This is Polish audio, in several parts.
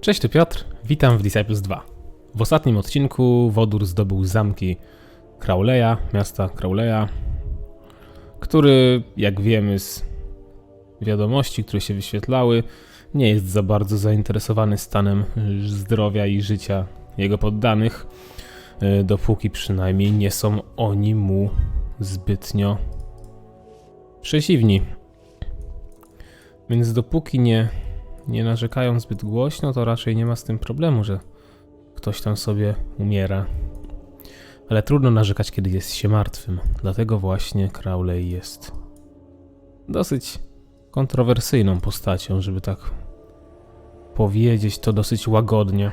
Cześć, tu Piotr, witam w Disciples 2. W ostatnim odcinku Wodór zdobył zamki Crowleya, miasta Crowleya, który, jak wiemy z wiadomości, które się wyświetlały, nie jest za bardzo zainteresowany stanem zdrowia i życia jego poddanych, y, dopóki przynajmniej nie są oni mu zbytnio przeciwni. Więc dopóki nie nie narzekają zbyt głośno, to raczej nie ma z tym problemu, że ktoś tam sobie umiera. Ale trudno narzekać, kiedy jest się martwym. Dlatego właśnie Crowley jest dosyć kontrowersyjną postacią, żeby tak powiedzieć to dosyć łagodnie.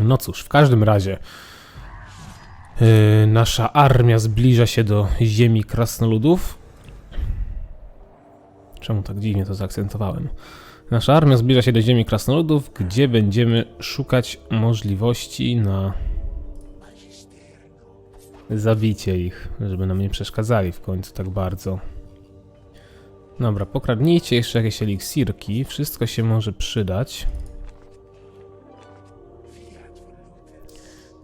No cóż, w każdym razie yy, nasza armia zbliża się do ziemi krasnoludów. Czemu tak dziwnie to zaakcentowałem? Nasza armia zbliża się do ziemi krasnoludów, gdzie będziemy szukać możliwości na zabicie ich, żeby nam nie przeszkadzali w końcu tak bardzo. Dobra, pokradnijcie jeszcze jakieś eliksirki, wszystko się może przydać.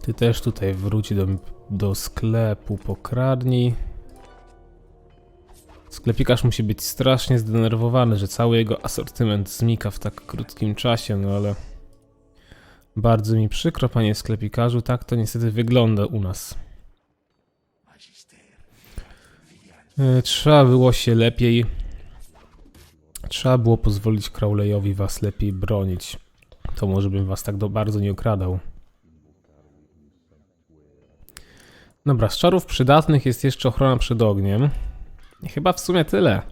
Ty też tutaj wróć do, do sklepu, pokradnij. Sklepikarz musi być strasznie zdenerwowany, że cały jego asortyment znika w tak krótkim czasie, no ale... Bardzo mi przykro, panie sklepikarzu, tak to niestety wygląda u nas. E, Trzeba było się lepiej... Trzeba było pozwolić Crowleyowi was lepiej bronić. To może bym was tak do bardzo nie okradał. Dobra, z czarów przydatnych jest jeszcze ochrona przed ogniem. Chyba w sumie tyle.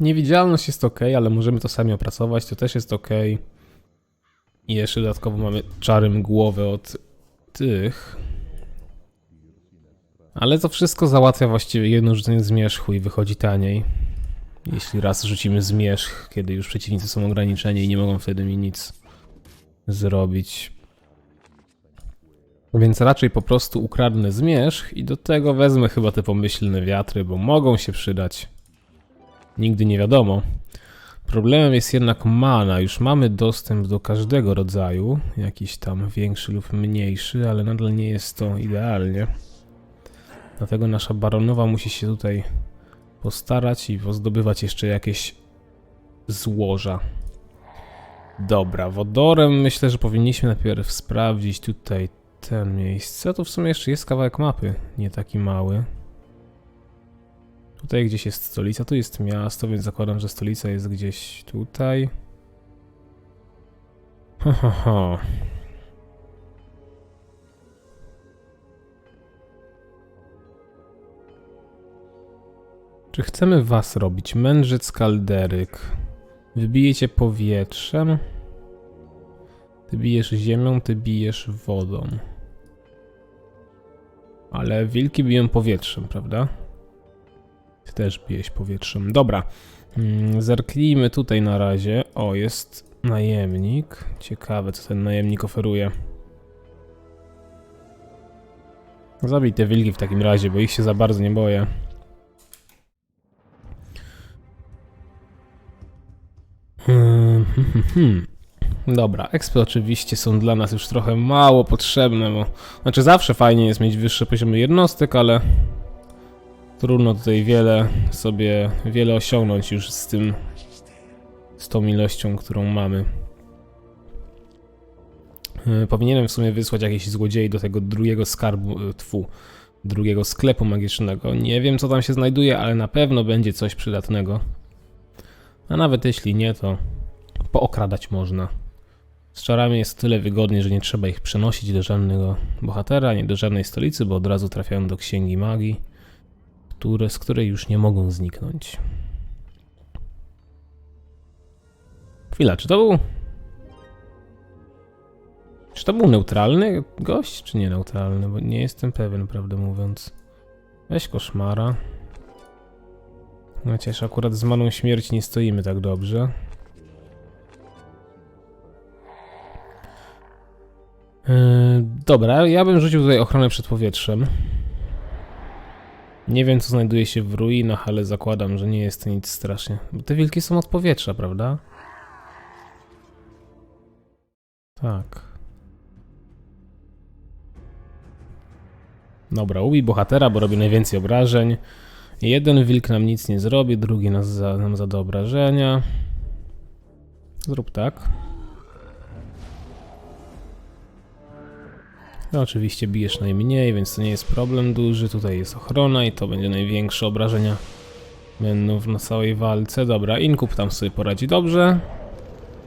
Niewidzialność jest ok, ale możemy to sami opracować, to też jest ok. I jeszcze dodatkowo mamy czary mgłowe od tych. Ale to wszystko załatwia właściwie jedno rzucenie zmierzchu i wychodzi taniej. Jeśli raz rzucimy zmierzch, kiedy już przeciwnicy są ograniczeni i nie mogą wtedy mi nic zrobić. Więc raczej po prostu ukradnę zmierzch i do tego wezmę chyba te pomyślne wiatry, bo mogą się przydać. Nigdy nie wiadomo. Problemem jest jednak mana. Już mamy dostęp do każdego rodzaju, jakiś tam większy lub mniejszy, ale nadal nie jest to idealnie. Dlatego nasza baronowa musi się tutaj postarać i pozdobywać jeszcze jakieś złoża. Dobra, wodorem myślę, że powinniśmy najpierw sprawdzić tutaj ten miejsce. To w sumie jeszcze jest kawałek mapy, nie taki mały. Tutaj gdzieś jest stolica, tu jest miasto, więc zakładam, że stolica jest gdzieś tutaj. Ho, ho, ho. Czy chcemy was robić? Mędrzec kalderyk. Wybijecie powietrzem. Ty bijesz ziemią, ty bijesz wodą. Ale wilki biją powietrzem, prawda? Ty też bijesz powietrzem. Dobra. Mm, Zerknijmy tutaj na razie. O, jest najemnik. Ciekawe, co ten najemnik oferuje. Zabij te wilki w takim razie, bo ich się za bardzo nie boję. Hmm, hmm, hmm, hmm. Dobra, expy oczywiście są dla nas już trochę mało potrzebne, bo... Znaczy zawsze fajnie jest mieć wyższe poziomy jednostek, ale... Trudno tutaj wiele sobie, wiele osiągnąć już z tym... Z tą ilością, którą mamy. Yy, Powinienem w sumie wysłać jakieś złodziei do tego drugiego skarbu, yy, tfu, drugiego sklepu magicznego. Nie wiem co tam się znajduje, ale na pewno będzie coś przydatnego. A nawet jeśli nie, to pookradać można. Z czarami jest tyle wygodnie, że nie trzeba ich przenosić do żadnego bohatera, nie do żadnej stolicy, bo od razu trafiają do księgi magii, które, z której już nie mogą zniknąć. Chwila, czy to był. Czy to był neutralny gość, czy nie neutralny? Bo nie jestem pewien, prawdę mówiąc. Weź koszmara. Chociaż akurat z maną śmierci nie stoimy tak dobrze. Yy, dobra, ja bym rzucił tutaj ochronę przed powietrzem. Nie wiem, co znajduje się w ruinach, ale zakładam, że nie jest to nic strasznie. Bo te wilki są od powietrza, prawda? Tak. Dobra, ubij bohatera, bo robi najwięcej obrażeń. Jeden wilk nam nic nie zrobi, drugi nas za, nam zada obrażenia. Zrób tak. No, oczywiście bijesz najmniej, więc to nie jest problem duży. Tutaj jest ochrona i to będzie największe obrażenia będą na całej walce. Dobra, Inkup tam sobie poradzi dobrze.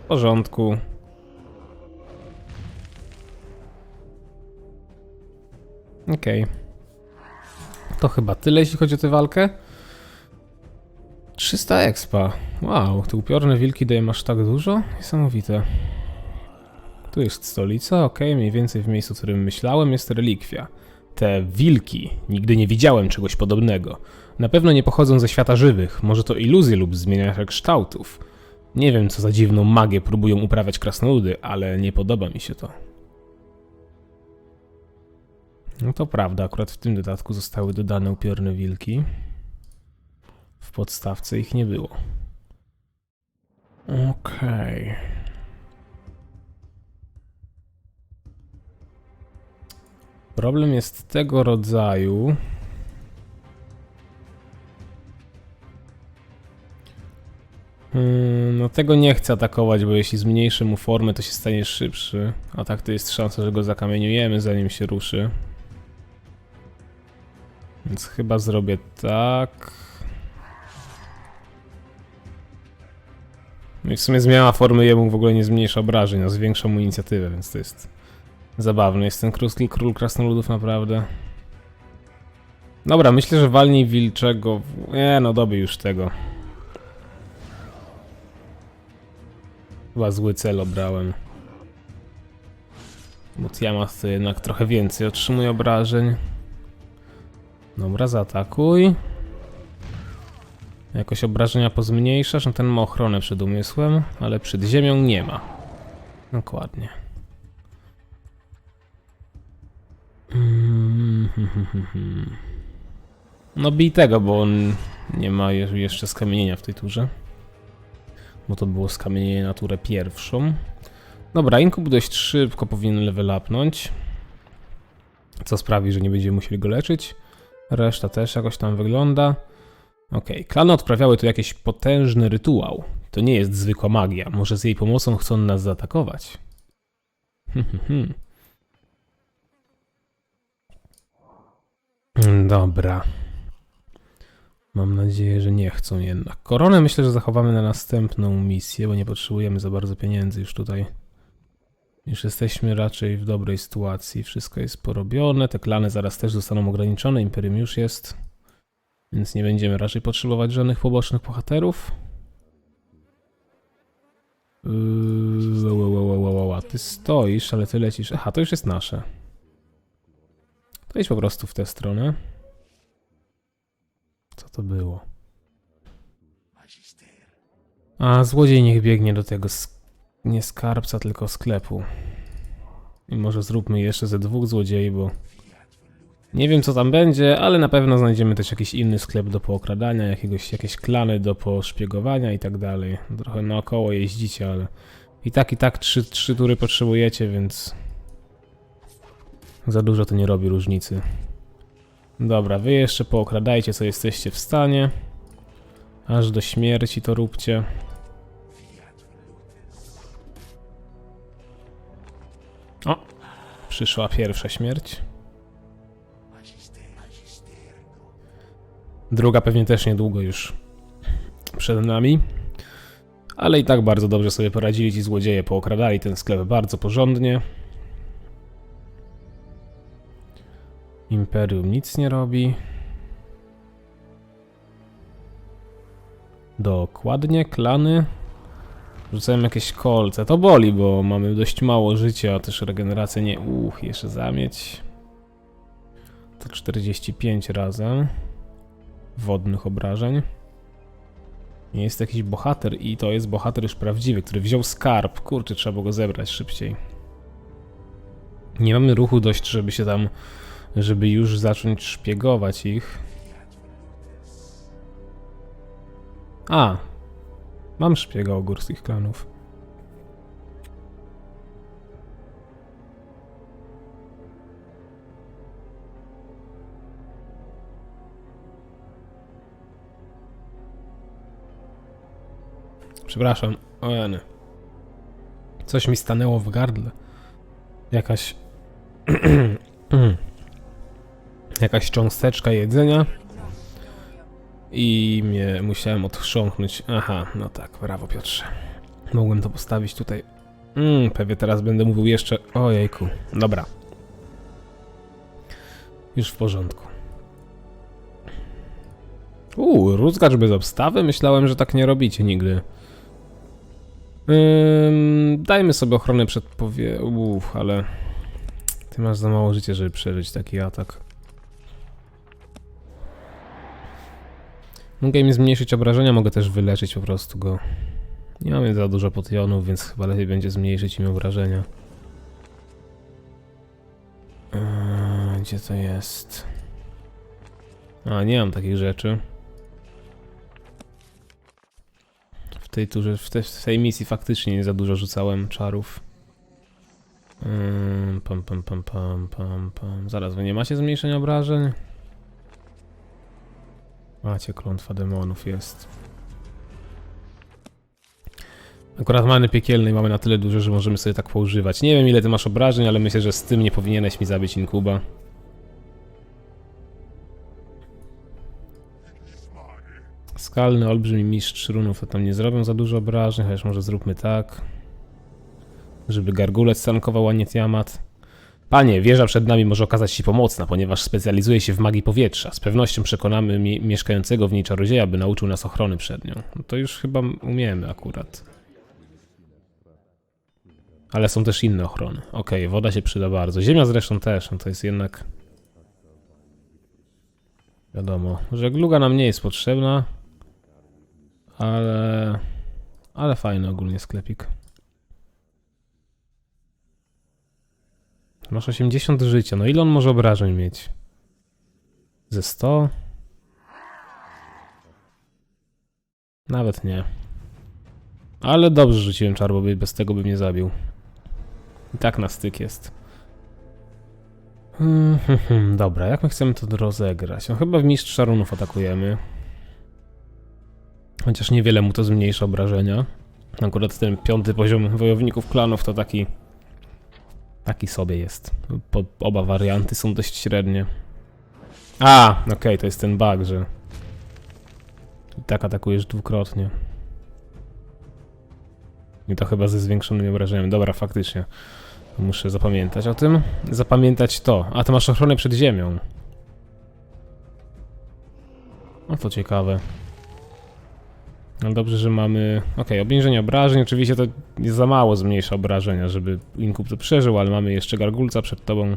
W porządku. Okej. To chyba tyle, jeśli chodzi o tę walkę. 300 expa. Wow, te upiorne wilki dają aż tak dużo? Niesamowite. Tu jest stolica, ok, mniej więcej w miejscu, w którym myślałem, jest relikwia. Te wilki, nigdy nie widziałem czegoś podobnego. Na pewno nie pochodzą ze świata żywych, może to iluzje lub zmieniania kształtów. Nie wiem, co za dziwną magię próbują uprawiać krasnoludy, ale nie podoba mi się to. No to prawda, akurat w tym dodatku zostały dodane upiorne wilki. W podstawce ich nie było. Okej. Problem jest tego rodzaju. Hmm, No tego nie chcę atakować, bo jeśli zmniejszę mu formę, to się stanie szybszy. A tak to jest szansa, że go zakamieniujemy zanim się ruszy. Więc chyba zrobię tak. No i w sumie zmiana formy jemu w ogóle nie zmniejsza obrażeń, a zwiększa mu inicjatywę, więc to jest zabawny. Jest ten król, król krasnoludów naprawdę. Dobra, myślę, że walnij wilczego. Nie, no doby już tego. Chyba zły cel obrałem. Bo Tiamat to jednak trochę więcej otrzymuje obrażeń. Dobra, zaatakuj. Jakoś obrażenia pozmniejszasz, no ten ma ochronę przed umysłem, ale przed ziemią nie ma. Dokładnie. No bij tego, bo on nie ma je- jeszcze skamienienia w tej turze. Bo to było skamienienie na turę pierwszą. Dobra, Inkub dość szybko powinien level upnąć. Co sprawi, że nie będziemy musieli go leczyć. Reszta też jakoś tam wygląda. Okej, klany odprawiały tu jakiś potężny rytuał. To nie jest zwykła magia. Może z jej pomocą chcą nas zaatakować. Hmm, hmm, hmm. Dobra. Mam nadzieję, że nie chcą jednak. Koronę myślę, że zachowamy na następną misję, bo nie potrzebujemy za bardzo pieniędzy już tutaj. Już jesteśmy raczej w dobrej sytuacji. Wszystko jest porobione. Te klany zaraz też zostaną ograniczone. Imperium już jest. Więc nie będziemy raczej potrzebować żadnych pobocznych bohaterów. Yy. Ty stoisz, ale ty lecisz. Aha, to już jest nasze. To idź po prostu w tę stronę. Co to było? A, złodziej niech biegnie do tego nie skarbca, tylko sklepu. I może zróbmy jeszcze ze dwóch złodziei, bo nie wiem co tam będzie, ale na pewno znajdziemy też jakiś inny sklep do pookradania, jakiegoś, jakieś klany do poszpiegowania i tak dalej. Trochę naokoło jeździcie, ale i tak i tak trzy, trzy tury potrzebujecie, więc za dużo to nie robi różnicy. Dobra, wy jeszcze pookradajcie co jesteście w stanie. Aż do śmierci to róbcie. O! Przyszła pierwsza śmierć. Druga pewnie też niedługo już przed nami. Ale i tak bardzo dobrze sobie poradzili ci złodzieje, pookradali ten sklep bardzo porządnie. Imperium nic nie robi. Dokładnie, klany. Rzucałem jakieś kolce. To boli, bo mamy dość mało życia, a też regeneracja nie... Uch, jeszcze zamieć. To 45 razem. Wodnych obrażeń. Jest jakiś bohater i to jest bohater już prawdziwy, który wziął skarb. Kurczę, trzeba było go zebrać szybciej. Nie mamy ruchu dość, żeby się tam... Żeby już zacząć szpiegować ich. A, mam szpiega ogórskich klanów. Przepraszam, ojeny. Coś mi stanęło w gardle. Jakaś... Jakaś cząsteczka jedzenia. I mnie musiałem odchrząknąć. Aha, no tak, brawo Piotrze. Mogłem to postawić tutaj. Mm, pewnie teraz będę mówił jeszcze... Ojejku, dobra. Już w porządku. Uuu, rózgacz bez obstawy? Myślałem, że tak nie robicie nigdy. Dajmy sobie ochronę przed powie... Uff, ale... Ty masz za mało życia, żeby przeżyć taki atak. Mogę im zmniejszyć obrażenia, mogę też wyleczyć po prostu go. Nie mamy za dużo potionów, więc chyba lepiej będzie zmniejszyć im obrażenia. Eee, gdzie to jest? A, nie mam takich rzeczy. W tej turze, w, te, w tej misji faktycznie nie za dużo rzucałem czarów. Ym, pam, pam, pam, pam, pam, pam. Zaraz, wy nie macie zmniejszenia obrażeń? Macie, klątwa demonów jest. Akurat many piekielnej mamy na tyle dużo, że możemy sobie tak poużywać. Nie wiem ile ty masz obrażeń, ale myślę, że z tym nie powinieneś mi zabić inkuba. Skalny, olbrzymi mistrz runów to tam nie zrobią za dużo obrażeń, chociaż może zróbmy tak. Żeby gargulec tankował, a nie Tiamat. Panie, wieża przed nami może okazać się pomocna, ponieważ specjalizuje się w magii powietrza. Z pewnością przekonamy mi mieszkającego w niej czarodzieja, by nauczył nas ochrony przed nią. No to już chyba umiemy akurat. Ale są też inne ochrony. Okej, woda się przyda bardzo. Ziemia zresztą też, no to jest jednak... Wiadomo, żegluga nam nie jest potrzebna. Ale... Ale fajny ogólnie sklepik. Masz 80 życia. No ile on może obrażeń mieć? Ze 100? Nawet nie. Ale dobrze rzuciłem czar, bo by- bez tego bym nie zabił. I tak na styk jest. Hmm, hmm, hmm, Dobra, jak my chcemy to rozegrać? No chyba w mistrz szarunów atakujemy. Chociaż niewiele mu to zmniejsza obrażenia. Akurat ten piąty poziom wojowników klanów to taki Taki sobie jest. Po, oba warianty są dość średnie. A, okej, to jest ten bug, że i tak atakujesz dwukrotnie. I to chyba ze zwiększonymi obrażeniami. Dobra, faktycznie. Muszę zapamiętać o tym. Zapamiętać to. A, ty masz ochronę przed ziemią. No to ciekawe. No dobrze, że mamy... Okej, obniżenie obrażeń. Oczywiście to jest za mało zmniejsza obrażenia, żeby Inkub to przeżył, ale mamy jeszcze gargulca przed tobą.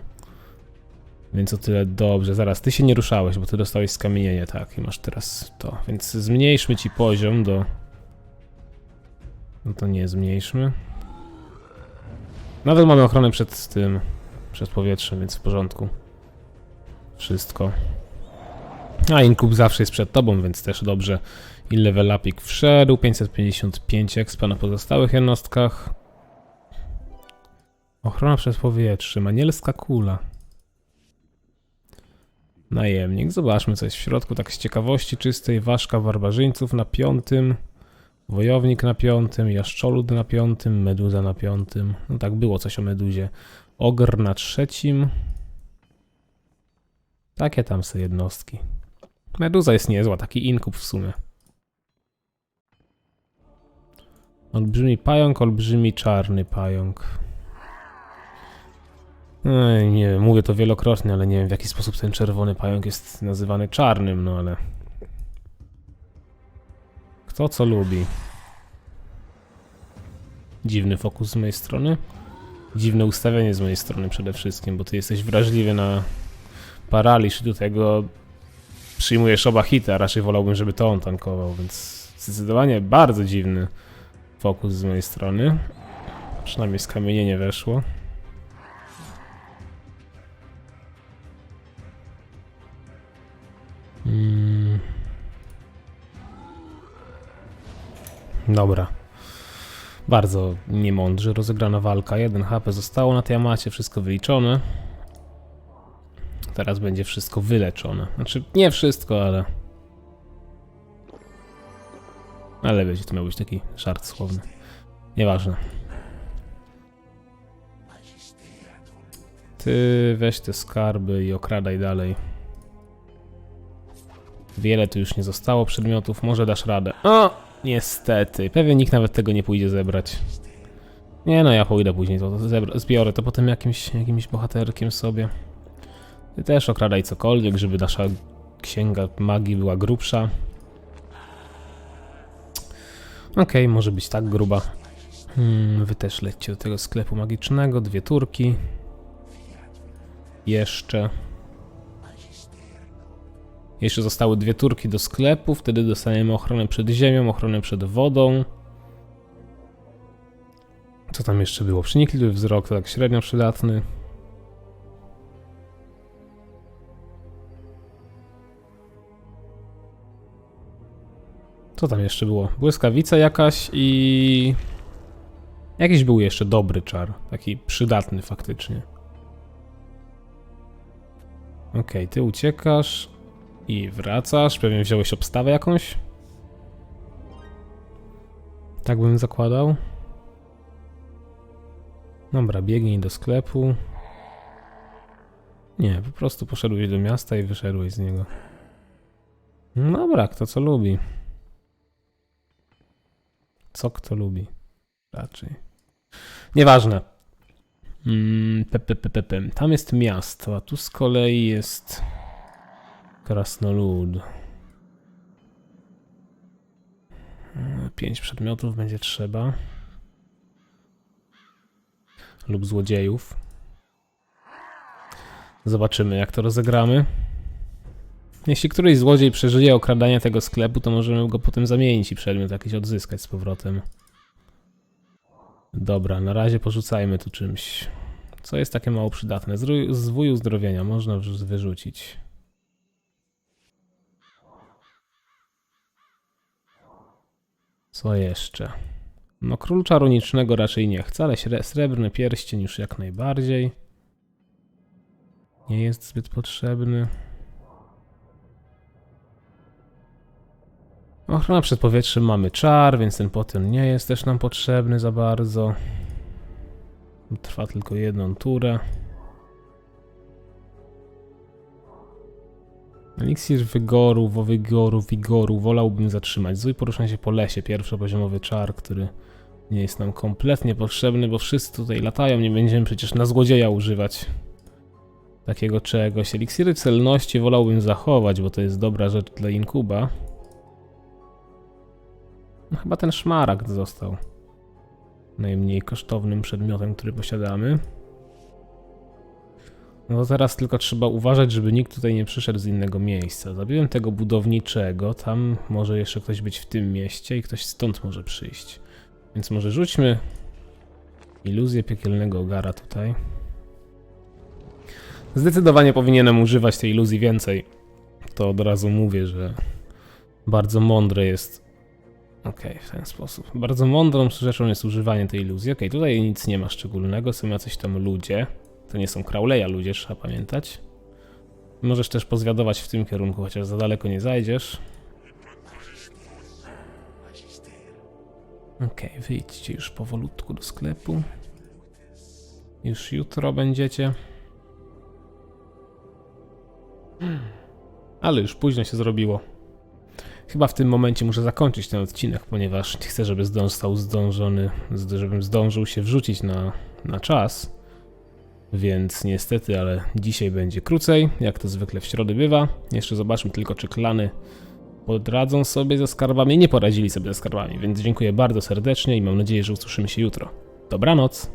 Więc o tyle dobrze. Zaraz, ty się nie ruszałeś, bo ty dostałeś skamienienie, tak, i masz teraz to. Więc zmniejszmy ci poziom do... No to nie zmniejszmy. Nadal mamy ochronę przed tym, przed powietrzem, więc w porządku. Wszystko. A Inkub zawsze jest przed tobą, więc też dobrze. I level upik wszedł, 555 expa na pozostałych jednostkach. Ochrona przez powietrze, manielska kula. Najemnik, zobaczmy co jest w środku, tak z ciekawości czystej. Ważka barbarzyńców na piątym. Wojownik na piątym, jaszczolud na piątym, meduza na piątym. No tak, było coś o meduzie. Ogr na trzecim. Takie tam są jednostki. Meduza jest niezła, taki inkub w sumie. Olbrzymi pająk, olbrzymi czarny pająk. Ej, nie wiem, mówię to wielokrotnie, ale nie wiem w jaki sposób ten czerwony pająk jest nazywany czarnym, no ale... Kto co lubi. Dziwny fokus z mojej strony. Dziwne ustawienie z mojej strony przede wszystkim, bo ty jesteś wrażliwy na paraliż i do tego przyjmujesz oba hity, a raczej wolałbym, żeby to on tankował, więc zdecydowanie bardzo dziwny fokus z mojej strony. Przynajmniej skamienienie weszło. Mm. Dobra. Bardzo niemądrze rozegrana walka. 1 HP zostało na Tiamacie, wszystko wyliczone. Teraz będzie wszystko wyleczone. Znaczy, nie wszystko, ale... Ale będzie to miał być taki żart słowny. Nieważne. Ty weź te skarby i okradaj dalej. Wiele tu już nie zostało przedmiotów, może dasz radę. O! Niestety, pewnie nikt nawet tego nie pójdzie zebrać. Nie no, ja pójdę później, to zebra- zbiorę to potem jakimś, jakimś bohaterkiem sobie. Ty też okradaj cokolwiek, żeby nasza księga magii była grubsza. Okej, może być tak gruba. Hmm, wy też lećcie do tego sklepu magicznego, dwie turki. Jeszcze. Jeszcze zostały dwie turki do sklepu, wtedy dostaniemy ochronę przed ziemią, ochronę przed wodą. Co tam jeszcze było? Przenikliwy wzrok, tak średnio przydatny. Co tam jeszcze było? Błyskawica jakaś i... Jakiś był jeszcze dobry czar, taki przydatny faktycznie. Okej, ty uciekasz i wracasz. Pewnie wziąłeś obstawę jakąś? Tak bym zakładał. Dobra, biegnij do sklepu. Nie, po prostu poszedłeś do miasta i wyszedłeś z niego. Dobra, kto co lubi. Co kto lubi. Raczej. Nieważne. Mm. Tam jest miasto, a tu z kolei jest krasnolud. Mm, Pięć przedmiotów będzie trzeba. Lub złodziejów. Zobaczymy, jak to rozegramy. Jeśli któryś złodziej przeżyje okradanie tego sklepu, to możemy go potem zamienić i przedmiot jakiś odzyskać z powrotem. Dobra, na razie porzucajmy tu czymś. Co jest takie mało przydatne? Zwój uzdrowienia można wrz- wyrzucić. Co jeszcze? No król czarownicznego raczej nie chcę, ale srebrny pierścień już jak najbardziej. Nie jest zbyt potrzebny. Ochrona przed powietrzem mamy czar, więc ten potem nie jest też nam potrzebny za bardzo. Trwa tylko jedną turę. Eliksir wygoru, wo wygoru, wigoru wolałbym zatrzymać. Zły porusza się po lesie, pierwszopoziomowy czar, który nie jest nam kompletnie potrzebny, bo wszyscy tutaj latają, nie będziemy przecież na złodzieja używać takiego czegoś. Eliksiry celności wolałbym zachować, bo to jest dobra rzecz dla inkuba. No, chyba ten szmaragd został najmniej kosztownym przedmiotem, który posiadamy. No to teraz tylko trzeba uważać, żeby nikt tutaj nie przyszedł z innego miejsca. Zabiłem tego budowniczego, tam może jeszcze ktoś być w tym mieście i ktoś stąd może przyjść. Więc może rzućmy iluzję piekielnego ogara tutaj. Zdecydowanie powinienem używać tej iluzji więcej. To od razu mówię, że bardzo mądre jest Okej, w ten sposób. Bardzo mądrą rzeczą jest używanie tej iluzji. Okej, tutaj nic nie ma szczególnego, są jacyś tam ludzie. To nie są Crowleya ludzie, trzeba pamiętać. Możesz też pozwiadować w tym kierunku, chociaż za daleko nie zajdziesz. Okej, wyjdźcie już powolutku do sklepu. Już jutro będziecie. Ale już późno się zrobiło. Chyba w tym momencie muszę zakończyć ten odcinek, ponieważ nie chcę, żeby został zdążony, zd- żebym zdążył się wrzucić na, na czas. Więc niestety, ale dzisiaj będzie krócej, jak to zwykle w środę bywa. Jeszcze zobaczmy tylko, czy klany podradzą sobie ze skarbami. Nie poradzili sobie ze skarbami, więc dziękuję bardzo serdecznie i mam nadzieję, że usłyszymy się jutro. Dobranoc!